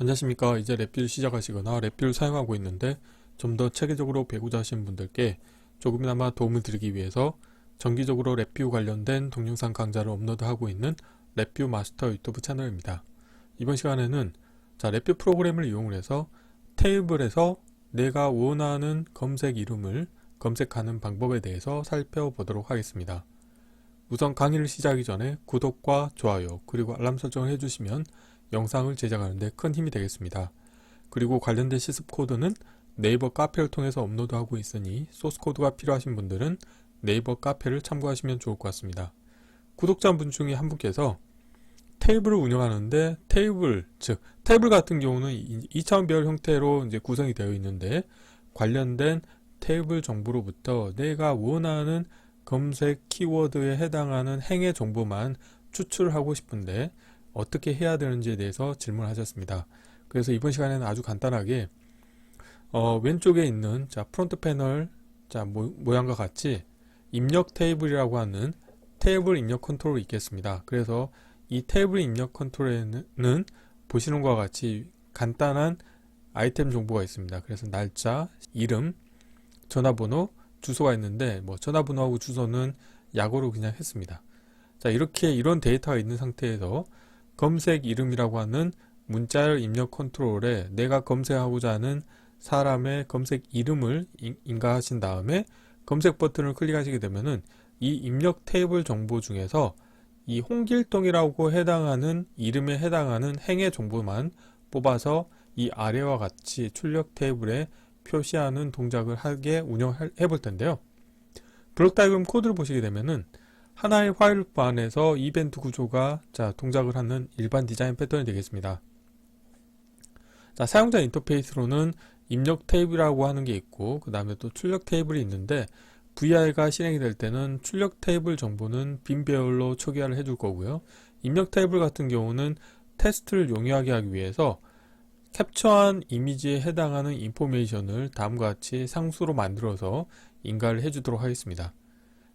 안녕하십니까 이제 랩빌 시작하시거나 랩빌 사용하고 있는데 좀 더 체계적으로 배우자 하시는 분들께 조금이나마 도움을 드리기 위해서 정기적으로 랩뷰 관련된 동영상 강좌를 업로드하고 있는 랩뷰 마스터 유튜브 채널입니다. 이번 시간에는 자 랩뷰 프로그램을 이용을 해서 테이블에서 내가 원하는 검색 이름을 검색하는 방법에 대해서 살펴보도록 하겠습니다. 우선 강의를 시작하기 전에 구독과 좋아요 그리고 알람 설정을 해주시면 영상을 제작하는데 큰 힘이 되겠습니다. 그리고 관련된 시습 코드는 네이버 카페를 통해서 업로드하고 있으니 소스 코드가 필요하신 분들은 네이버 카페를 참고하시면 좋을 것 같습니다. 구독자분 중에 한 분께서 테이블을 운영하는데 테이블 즉 테이블 같은 경우는 2차원별 형태로 이제 구성이 되어 있는데 관련된 테이블 정보로부터 내가 원하는 검색 키워드에 해당하는 행의 정보만 추출하고 싶은데 어떻게 해야 되는지에 대해서 질문하셨습니다. 그래서 이번 시간에는 아주 간단하게 어, 왼쪽에 있는 자 프론트 패널 자 모, 모양과 같이 입력 테이블이라고 하는 테이블 입력 컨트롤이 있겠습니다. 그래서 이 테이블 입력 컨트롤에는 보시는 것과 같이 간단한 아이템 정보가 있습니다. 그래서 날짜, 이름, 전화번호, 주소가 있는데 뭐 전화번호하고 주소는 약오로 그냥 했습니다. 자 이렇게 이런 데이터가 있는 상태에서 검색 이름이라고 하는 문자열 입력 컨트롤에 내가 검색하고자 하는 사람의 검색 이름을 인가하신 다음에 검색 버튼을 클릭하시게 되면은 이 입력 테이블 정보 중에서 이 홍길동이라고 해당하는 이름에 해당하는 행의 정보만 뽑아서 이 아래와 같이 출력 테이블에 표시하는 동작을 하게 운영해 볼 텐데요. 블록 다이그램 코드를 보시게 되면은 하나의 화일프 안에서 이벤트 구조가 자 동작을 하는 일반 디자인 패턴이 되겠습니다. 자 사용자 인터페이스로는 입력 테이블이라고 하는 게 있고 그 다음에 또 출력 테이블이 있는데 VI가 실행이 될 때는 출력 테이블 정보는 빈 배열로 초기화를 해줄 거고요. 입력 테이블 같은 경우는 테스트를 용이하게 하기 위해서 캡처한 이미지에 해당하는 인포메이션을 다음과 같이 상수로 만들어서 인가를 해주도록 하겠습니다.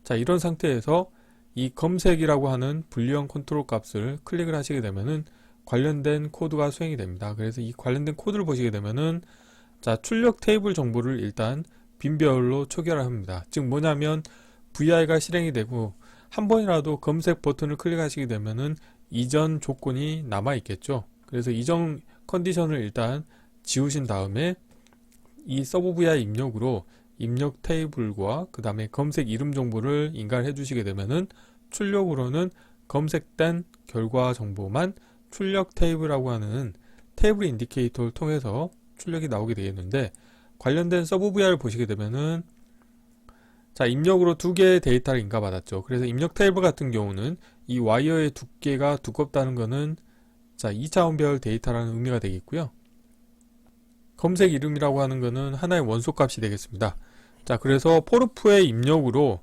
자 이런 상태에서 이 검색이라고 하는 불리형 컨트롤 값을 클릭을 하시게 되면은 관련된 코드가 수행이 됩니다. 그래서 이 관련된 코드를 보시게 되면은 자 출력 테이블 정보를 일단 빈별로 초기화를 합니다. 즉 뭐냐면 VI가 실행이 되고 한 번이라도 검색 버튼을 클릭하시게 되면은 이전 조건이 남아 있겠죠. 그래서 이전 컨디션을 일단 지우신 다음에 이 서브 VI 입력으로 입력 테이블과 그 다음에 검색 이름 정보를 인가를 해주시게 되면은 출력으로는 검색된 결과 정보만 출력 테이블이라고 하는 테이블 인디케이터를 통해서 출력이 나오게 되겠는데 관련된 서브 VR을 보시게 되면은 자 입력으로 두 개의 데이터를 인가받았죠. 그래서 입력 테이블 같은 경우는 이 와이어의 두께가 두껍다는 것은 자 2차원별 데이터라는 의미가 되겠고요. 검색 이름이라고 하는 것은 하나의 원소 값이 되겠습니다. 자 그래서 포르프의 입력으로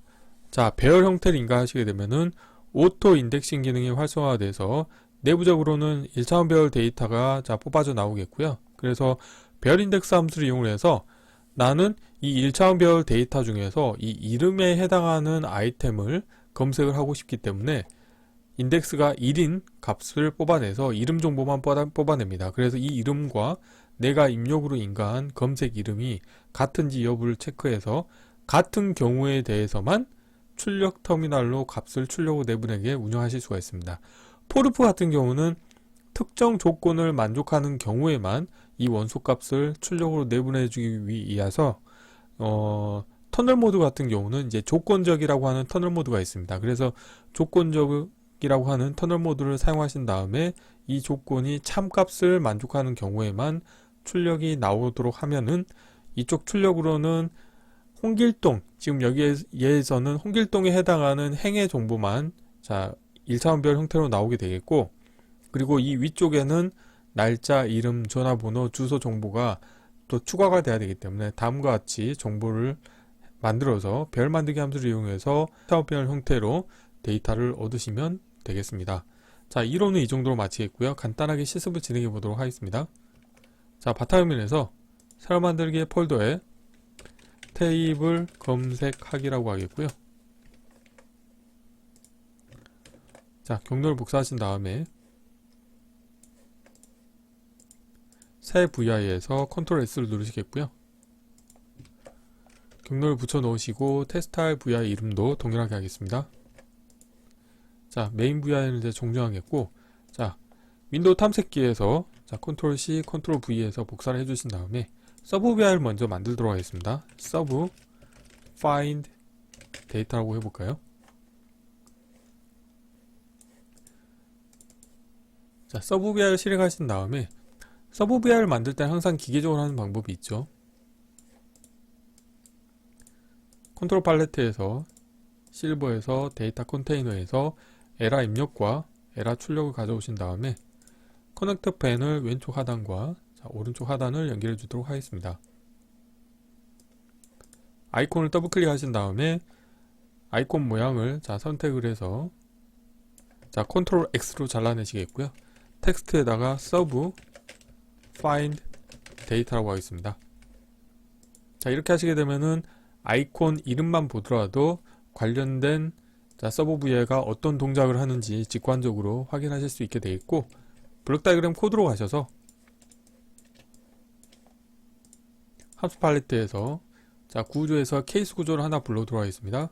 자 배열 형태를 인가하시게 되면은 오토 인덱싱 기능이 활성화돼서 내부적으로는 1차원 배열 데이터가 자 뽑아져 나오겠고요. 그래서 배열 인덱스 함수를 이용해서 나는 이 1차원 배열 데이터 중에서 이 이름에 해당하는 아이템을 검색을 하고 싶기 때문에 인덱스가 1인 값을 뽑아내서 이름 정보만 뽑아냅니다. 그래서 이 이름과 내가 입력으로 인가한 검색 이름이 같은지 여부를 체크해서 같은 경우에 대해서만 출력 터미널로 값을 출력 후 내분에게 운영하실 수가 있습니다. 포르프 같은 경우는 특정 조건을 만족하는 경우에만 이 원소 값을 출력으로 내분해 주기 위해서 어, 터널 모드 같은 경우는 이제 조건적이라고 하는 터널 모드가 있습니다. 그래서 조건적이라고 하는 터널 모드를 사용하신 다음에 이 조건이 참값을 만족하는 경우에만 출력이 나오도록 하면은 이쪽 출력으로는 홍길동 지금 여기에서는 홍길동에 해당하는 행의 정보만 자 1차원별 형태로 나오게 되겠고 그리고 이 위쪽에는 날짜, 이름, 전화번호, 주소 정보가 또 추가가 돼야 되기 때문에 다음과 같이 정보를 만들어서 별 만들기 함수를 이용해서 차원별 형태로 데이터를 얻으시면 되겠습니다. 자, 이론은 이 정도로 마치겠고요. 간단하게 실습을 진행해 보도록 하겠습니다. 자, 바탕화면에서 새로 만들기 폴더에 테이블 검색하기라고 하겠고요. 자, 경로를 복사하신 다음에 새 VI에서 컨트롤 S를 누르시겠고요. 경로를 붙여 넣으시고 테스트할 VI 이름도 동일하게 하겠습니다. 자, 메인 VI는 이제 종료하겠고, 자, 윈도우 탐색기에서 자, 컨트롤 C, 컨트롤 V에서 복사를 해주신 다음에 서브 VI를 먼저 만들도록 하겠습니다. 서브 find 데이터라고 해볼까요? 자, 서브 VI를 실행하신 다음에 서브 VI를 만들 때 항상 기계적으로 하는 방법이 있죠. 컨트롤 팔레트에서 실버에서 데이터 컨테이너에서 에라 입력과 에라 출력을 가져오신 다음에 커넥터 펜을 왼쪽 하단과 자, 오른쪽 하단을 연결해 주도록 하겠습니다. 아이콘을 더블 클릭하신 다음에 아이콘 모양을 자, 선택을 해서 자, 컨트롤 X로 잘라내시겠고요. 텍스트에다가 서브 find 데이터라고 하겠습니다. 자, 이렇게 하시게 되면은 아이콘 이름만 보더라도 관련된 자, 서브 VI가 어떤 동작을 하는지 직관적으로 확인하실 수 있게 되어 있고 블록 다이그램 코드로 가셔서 함수 팔레트에서 자, 구조에서 케이스 구조를 하나 불러도록 하겠습니다.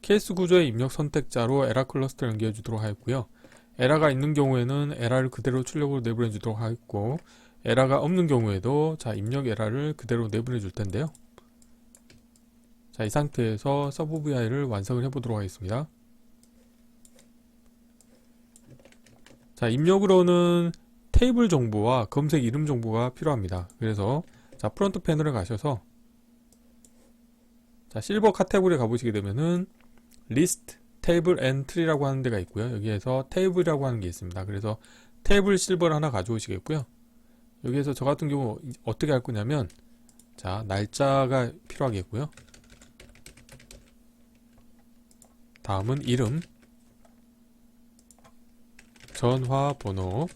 케이스 구조의 입력 선택자로 에라 클러스터 연결해 주도록 하겠고요. 에라가 있는 경우에는 에라를 그대로 출력으로 내보내 주도록 하겠고 에라가 없는 경우에도 자, 입력 에라를 그대로 내보내 줄 텐데요. 자, 이 상태에서 서브 VI를 완성을 해 보도록 하겠습니다. 자, 입력으로는 테이블 정보와 검색 이름 정보가 필요합니다. 그래서 자, 프론트 패널에 가셔서 자, 실버 카테고리에 가보시게 되면은 리스트 테이블 앤 트리라고 하는 데가 있고요. 여기에서 테이블이라고 하는 게 있습니다. 그래서 테이블 실버를 하나 가져오시겠고요. 여기에서 저 같은 경우 어떻게 할 거냐면 자, 날짜가 필요하겠고요. 다음은 이름, 전화번호,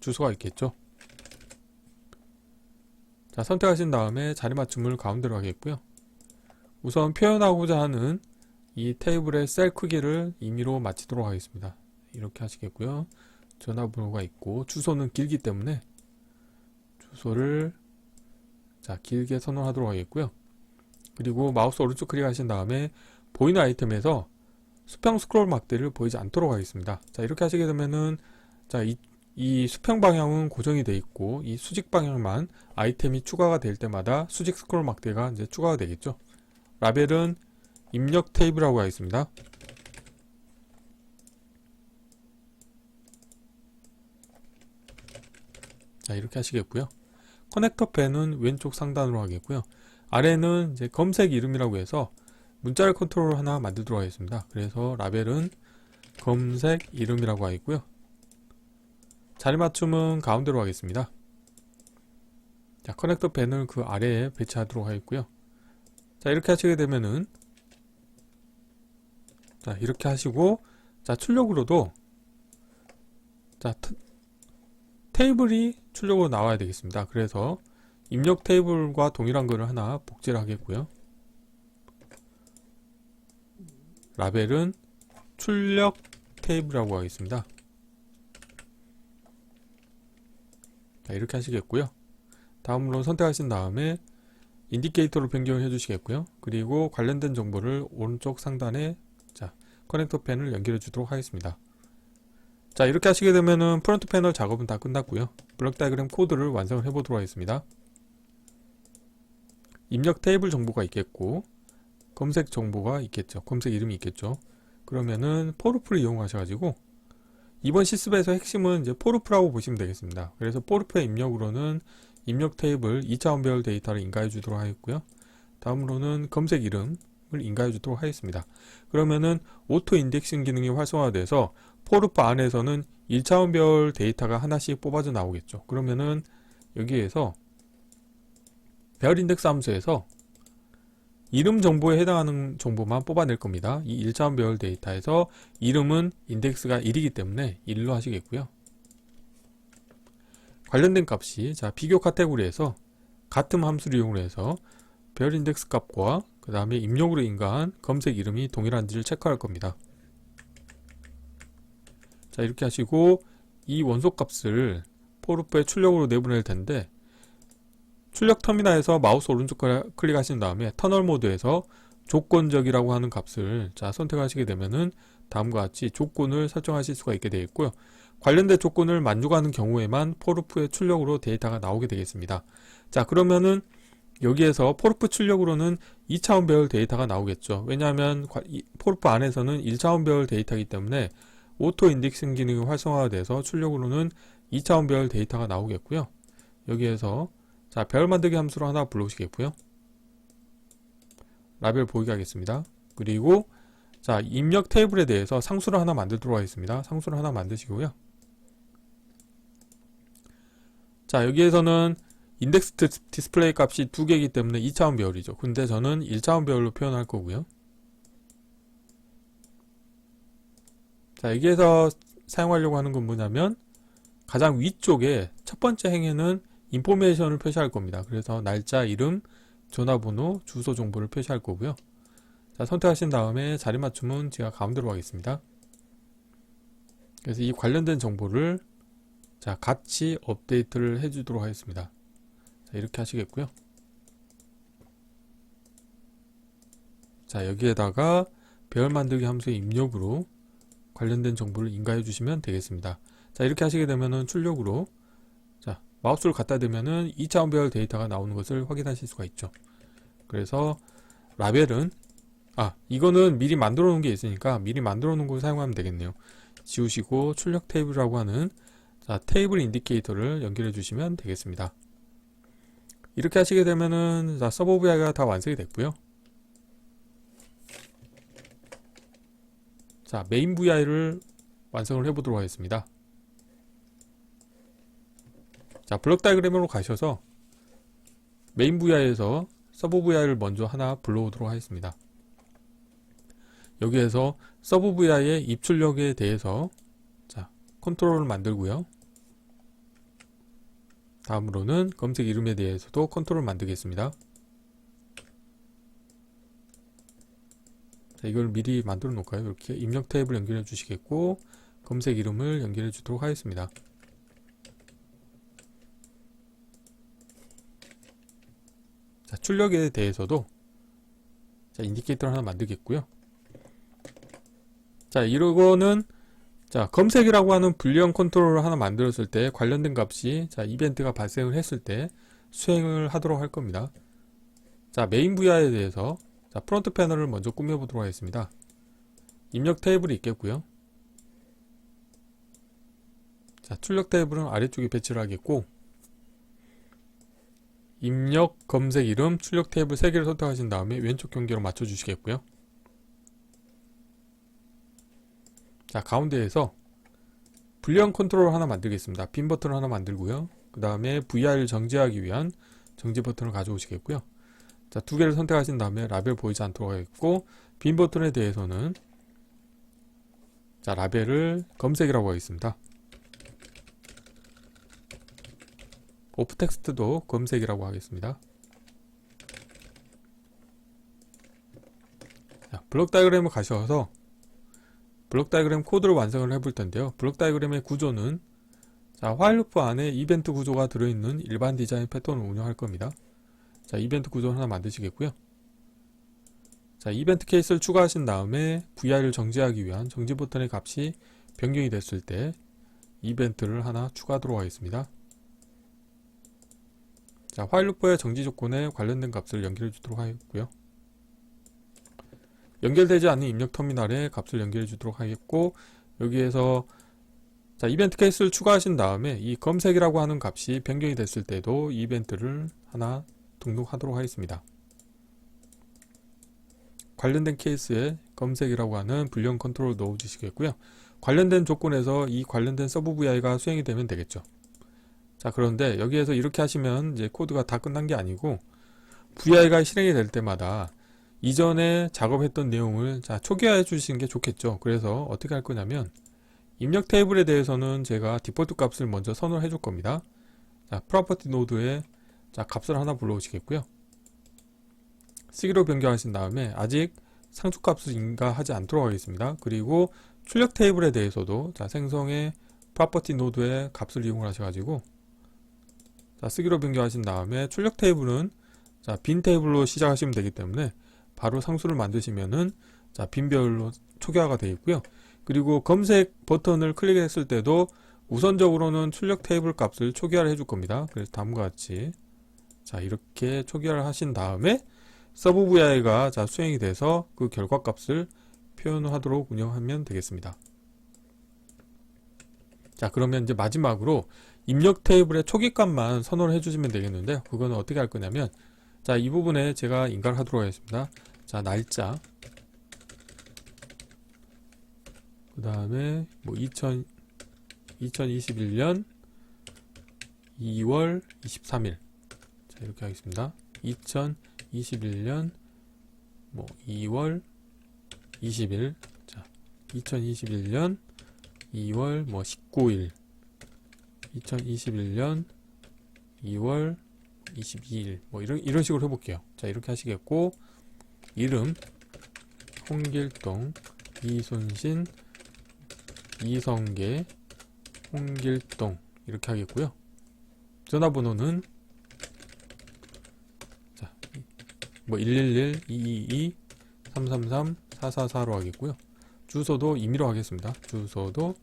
주소가 있겠죠. 자, 선택하신 다음에 자리 맞춤을 가운데로 하겠고요. 우선 표현하고자 하는 이 테이블의 셀 크기를 임의로 맞추도록 하겠습니다. 이렇게 하시겠고요. 전화번호가 있고 주소는 길기 때문에 주소를 자 길게 선언하도록 하겠고요. 그리고 마우스 오른쪽 클릭하신 다음에 보이는 아이템에서 수평 스크롤 막대를 보이지 않도록 하겠습니다. 자 이렇게 하시게 되면은 자이 이 수평 방향은 고정이 되어 있고 이 수직 방향만 아이템이 추가가 될 때마다 수직 스크롤 막대가 이제 추가가 되겠죠. 라벨은 입력 테이블이라고 하겠습니다. 자 이렇게 하시겠고요. 커넥터 펜은 왼쪽 상단으로 하겠고요. 아래는 이제 검색 이름이라고 해서 문자를 컨트롤 하나 만들도록 하겠습니다. 그래서 라벨은 검색 이름이라고 하겠고요. 자리 맞춤은 가운데로 하겠습니다. 자, 커넥터 펜을 그 아래에 배치하도록 하겠고요. 자, 이렇게 하시게 되면은 자, 이렇게 하시고 자, 출력으로도 자, 트, 테이블이 출력으로 나와야 되겠습니다. 그래서 입력 테이블과 동일한 거를 하나 복제를 하겠고요. 라벨은 출력 테이블이라고 하겠습니다. 자, 이렇게 하시겠고요. 다음으로 선택하신 다음에 인디케이터로 변경을 해주시겠고요. 그리고 관련된 정보를 오른쪽 상단에 자 커넥터 펜을 연결해 주도록 하겠습니다. 자 이렇게 하시게 되면은 프론트 패널 작업은 다 끝났고요. 블록 다이그램 코드를 완성을 해 보도록 하겠습니다. 입력 테이블 정보가 있겠고 검색 정보가 있겠죠. 검색 이름이 있겠죠. 그러면은 포르프를 이용하셔가지고 이번 실습에서 핵심은 이제 포르프라고 보시면 되겠습니다. 그래서 포르프의 입력으로는 입력 테이블 2차원별 데이터를 인가해 주도록 하겠고요. 다음으로는 검색 이름을 인가해 주도록 하겠습니다. 그러면은 오토 인덱싱 기능이 활성화돼서 포르프 안에서는 1차원별 데이터가 하나씩 뽑아져 나오겠죠. 그러면은 여기에서 별 인덱스 함수에서 이름 정보에 해당하는 정보만 뽑아낼 겁니다. 이 1차원별 데이터에서 이름은 인덱스가 1이기 때문에 1로 하시겠고요. 관련된 값이 자 비교 카테고리에서 같은 함수를 이용해서 별 인덱스 값과 그 다음에 입력으로 인가한 검색 이름이 동일한지를 체크할 겁니다. 자 이렇게 하시고 이 원소 값을 포르프의 출력으로 내보낼 텐데 출력 터미널에서 마우스 오른쪽 클- 클릭하신 다음에 터널 모드에서 조건적이라고 하는 값을 자 선택하시게 되면은 다음과 같이 조건을 설정하실 수가 있게 되어 있고요. 관련된 조건을 만족하는 경우에만 포르프의 출력으로 데이터가 나오게 되겠습니다. 자 그러면은 여기에서 포르프 출력으로는 2차원 배열 데이터가 나오겠죠. 왜냐하면 포르프 안에서는 1차원 배열 데이터이기 때문에 오토 인덱싱 기능이 활성화돼서 출력으로는 2차원 배열 데이터가 나오겠고요. 여기에서 자 배열 만들기 함수로 하나 불러오시겠고요. 라벨 보이게 하겠습니다. 그리고 자 입력 테이블에 대해서 상수를 하나 만들도록 하겠습니다. 상수를 하나 만드시고요. 자 여기에서는 인덱스 디- 디스플레이 값이 두 개이기 때문에 2차원 배열이죠. 근데 저는 1차원 배열로 표현할 거고요. 자 여기에서 사용하려고 하는 건 뭐냐면 가장 위쪽에 첫 번째 행에는 인포메이션을 표시할 겁니다. 그래서 날짜, 이름, 전화번호, 주소 정보를 표시할 거고요. 자, 선택하신 다음에 자리 맞춤은 제가 가운데로 하겠습니다. 그래서 이 관련된 정보를 자, 같이 업데이트를 해주도록 하겠습니다. 자, 이렇게 하시겠고요. 자, 여기에다가 배열 만들기 함수의 입력으로 관련된 정보를 인가해 주시면 되겠습니다. 자, 이렇게 하시게 되면은 출력으로 자, 마우스를 갖다 대면은 2차원 배열 데이터가 나오는 것을 확인하실 수가 있죠. 그래서 라벨은 아, 이거는 미리 만들어 놓은 게 있으니까 미리 만들어 놓은 걸 사용하면 되겠네요. 지우시고 출력 테이블이라고 하는 자, 테이블 인디케이터를 연결해 주시면 되겠습니다. 이렇게 하시게 되면은 자, 서버 VI가 다 완성이 됐고요. 자, 메인 VI를 완성을 해 보도록 하겠습니다. 자, 블럭 다이그램으로 가셔서 메인 VI에서 서브 VI를 먼저 하나 불러오도록 하겠습니다. 여기에서 서브 VI의 입출력에 대해서 자, 컨트롤을 만들고요. 다음으로는 검색 이름에 대해서도 컨트롤 만들겠습니다. 자, 이걸 미리 만들어 놓을까요? 이렇게 입력 테이블 연결해 주시겠고 검색 이름을 연결해 주도록 하겠습니다. 출력에 대해서도 자, 인디케이터를 하나 만들겠고요. 자, 이거는 자, 검색이라고 하는 불리형 컨트롤을 하나 만들었을 때 관련된 값이 자, 이벤트가 발생을 했을 때 수행을 하도록 할 겁니다. 자, 메인 VI에 대해서 자, 프론트 패널을 먼저 꾸며 보도록 하겠습니다. 입력 테이블이 있겠고요. 자, 출력 테이블은 아래쪽에 배치를 하겠고 입력, 검색 이름, 출력 테이블 3개를 선택하신 다음에 왼쪽 경계로 맞춰 주시겠고요. 자, 가운데에서 불리형 컨트롤 하나 만들겠습니다. 빈 버튼을 하나 만들고요. 그 다음에 VI를 정지하기 위한 정지 버튼을 가져오시겠고요. 자, 두 개를 선택하신 다음에 라벨 보이지 않도록 하겠고, 빈 버튼에 대해서는 자, 라벨을 검색이라고 하겠습니다. 오프 텍스트도 검색이라고 하겠습니다. 자, 블록 다이그램을 가셔서 블록 다이그램 코드를 완성을 해볼 텐데요. 블록 다이그램의 구조는 자, 화일 루프 안에 이벤트 구조가 들어있는 일반 디자인 패턴을 운영할 겁니다. 자, 이벤트 구조 하나 만드시겠고요. 자, 이벤트 케이스를 추가하신 다음에 VI를 정지하기 위한 정지 버튼의 값이 변경이 됐을 때 이벤트를 하나 추가하도록 하겠습니다. 자, 화일 루프의 정지 조건에 관련된 값을 연결해 주도록 하겠고요. 연결되지 않는 입력 터미널에 값을 연결해 주도록 하겠고 여기에서 자, 이벤트 케이스를 추가하신 다음에 이 검색이라고 하는 값이 변경이 됐을 때도 이벤트를 하나 등록하도록 하겠습니다. 관련된 케이스에 검색이라고 하는 불량 컨트롤 넣어 주시겠고요. 관련된 조건에서 이 관련된 서브 VI가 수행이 되면 되겠죠. 자, 그런데 여기에서 이렇게 하시면 이제 코드가 다 끝난 게 아니고 VI가 실행이 될 때마다 이전에 작업했던 내용을 자, 초기화해 주시는 게 좋겠죠. 그래서 어떻게 할 거냐면 입력 테이블에 대해서는 제가 디폴트 값을 먼저 선호를 해줄 겁니다. 자, 프로퍼티 노드에 자, 값을 하나 불러오시겠고요. 쓰기로 변경하신 다음에 아직 상수 값을 인가하지 않도록 하겠습니다. 그리고 출력 테이블에 대해서도 자, 생성의 프로퍼티 노드의 값을 이용을 하셔가지고 자, 쓰기로 변경하신 다음에 출력 테이블은 자, 빈 테이블로 시작하시면 되기 때문에 바로 상수를 만드시면은 자, 빈별로 초기화가 되어 있고요. 그리고 검색 버튼을 클릭했을 때도 우선적으로는 출력 테이블 값을 초기화를 해줄 겁니다. 그래서 다음과 같이 자 이렇게 초기화를 하신 다음에 서브 VI가 자 수행이 돼서 그 결과 값을 표현하도록 운영하면 되겠습니다. 자 그러면 이제 마지막으로 입력 테이블의 초기 값만 선호를 해주시면 되겠는데 그거는 어떻게 할 거냐면 자 이 부분에 제가 인가를 하도록 하겠습니다. 자 날짜. 그 다음에 뭐 2000, 2021년 2월 23일. 자 이렇게 하겠습니다. 2021년 뭐 2월 20일. 자 2021년 2월 뭐 19일 2021년 2월 22일 뭐 이런 이런 식으로 해볼게요 자 이렇게 하시겠고 이름 홍길동 이순신 이성계, 홍길동 이렇게 하겠고요. 전화번호는 자, 뭐 111, 222, 333, 444로 하겠고요. 주소도 임의로 하겠습니다. 주소도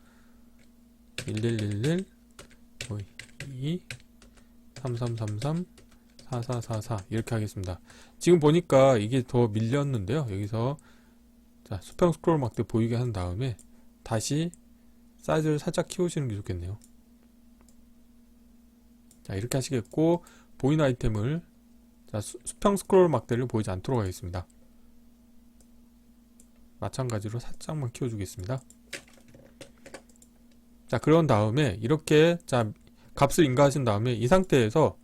1111, 뭐 22, 3333, 4444 이렇게 하겠습니다. 지금 보니까 이게 더 밀렸는데요. 여기서 자, 수평 스크롤 막대 보이게 한 다음에 다시 사이즈를 살짝 키우시는 게 좋겠네요. 자, 이렇게 하시겠고, 보이는 아이템을, 자, 수, 수평 스크롤 막대를 보이지 않도록 하겠습니다. 마찬가지로 살짝만 키워주겠습니다. 자, 그런 다음에, 이렇게, 자, 값을 인가하신 다음에, 이 상태에서,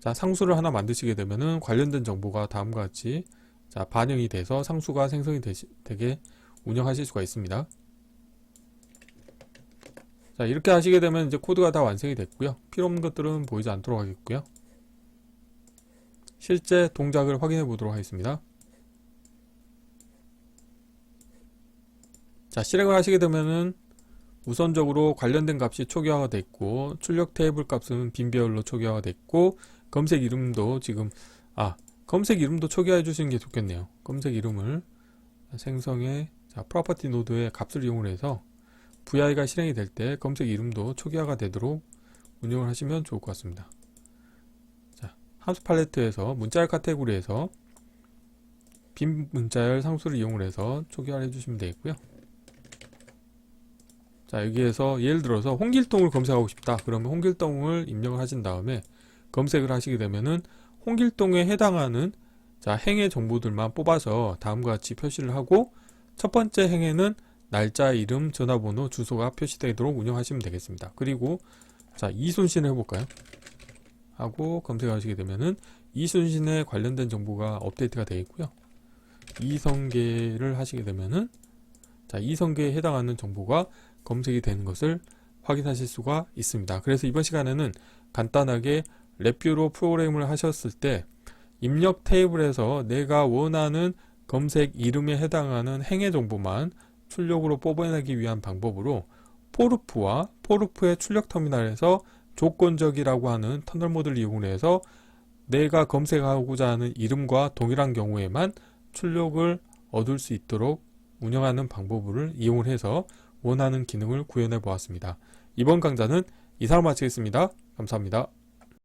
자, 상수를 하나 만드시게 되면은, 관련된 정보가 다음과 같이, 자, 반영이 돼서 상수가 생성이 되시, 되게 운영하실 수가 있습니다. 자 이렇게 하시게 되면 이제 코드가 다 완성이 됐고요 필요 없는 것들은 보이지 않도록 하겠고요 실제 동작을 확인해 보도록 하겠습니다 자 실행을 하시게 되면은 우선적으로 관련된 값이 초기화가 됐고 출력 테이블 값은 빈배열로 초기화가 됐고 검색 이름도 지금 아 검색 이름도 초기화해 주시는 게 좋겠네요 검색 이름을 생성해 자 프로퍼티 노드의 값을 이용해서 VI가 실행이 될 때 검색 이름도 초기화가 되도록 운영을 하시면 좋을 것 같습니다. 자, 함수 팔레트에서 문자열 카테고리에서 빈 문자열 상수를 이용을 해서 초기화를 해주시면 되겠고요. 자, 여기에서 예를 들어서 홍길동을 검색하고 싶다. 그러면 홍길동을 입력을 하신 다음에 검색을 하시게 되면은 홍길동에 해당하는 자, 행의 정보들만 뽑아서 다음과 같이 표시를 하고 첫 번째 행에는 날짜, 이름, 전화번호, 주소가 표시되도록 운영하시면 되겠습니다. 그리고 자 이순신을 해볼까요? 하고 검색하시게 되면은 이순신에 관련된 정보가 업데이트가 되어 있고요. 이성계를 하시게 되면은 자 이성계에 해당하는 정보가 검색이 되는 것을 확인하실 수가 있습니다. 그래서 이번 시간에는 간단하게 랩뷰로 프로그램을 하셨을 때 입력 테이블에서 내가 원하는 검색 이름에 해당하는 행의 정보만 출력으로 뽑아내기 위한 방법으로 포르프와 포르프의 출력 터미널에서 조건적이라고 하는 터널 모드를 이용해서 내가 검색하고자 하는 이름과 동일한 경우에만 출력을 얻을 수 있도록 운영하는 방법을 이용을 해서 원하는 기능을 구현해 보았습니다. 이번 강좌는 이상으로 마치겠습니다. 감사합니다.